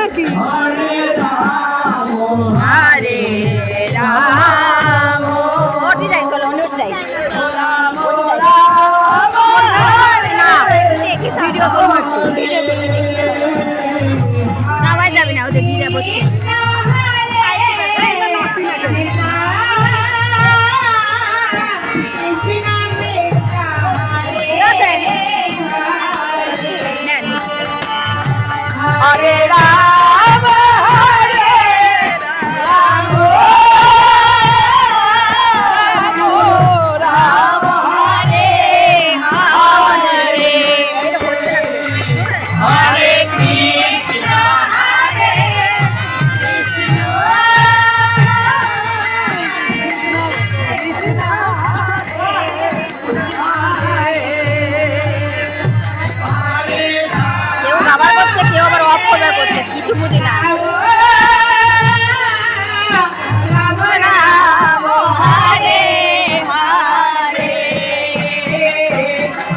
নাকি সব খোলা করছে কিছু বুঝি না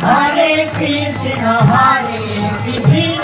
Hare Krishna Hare Krishna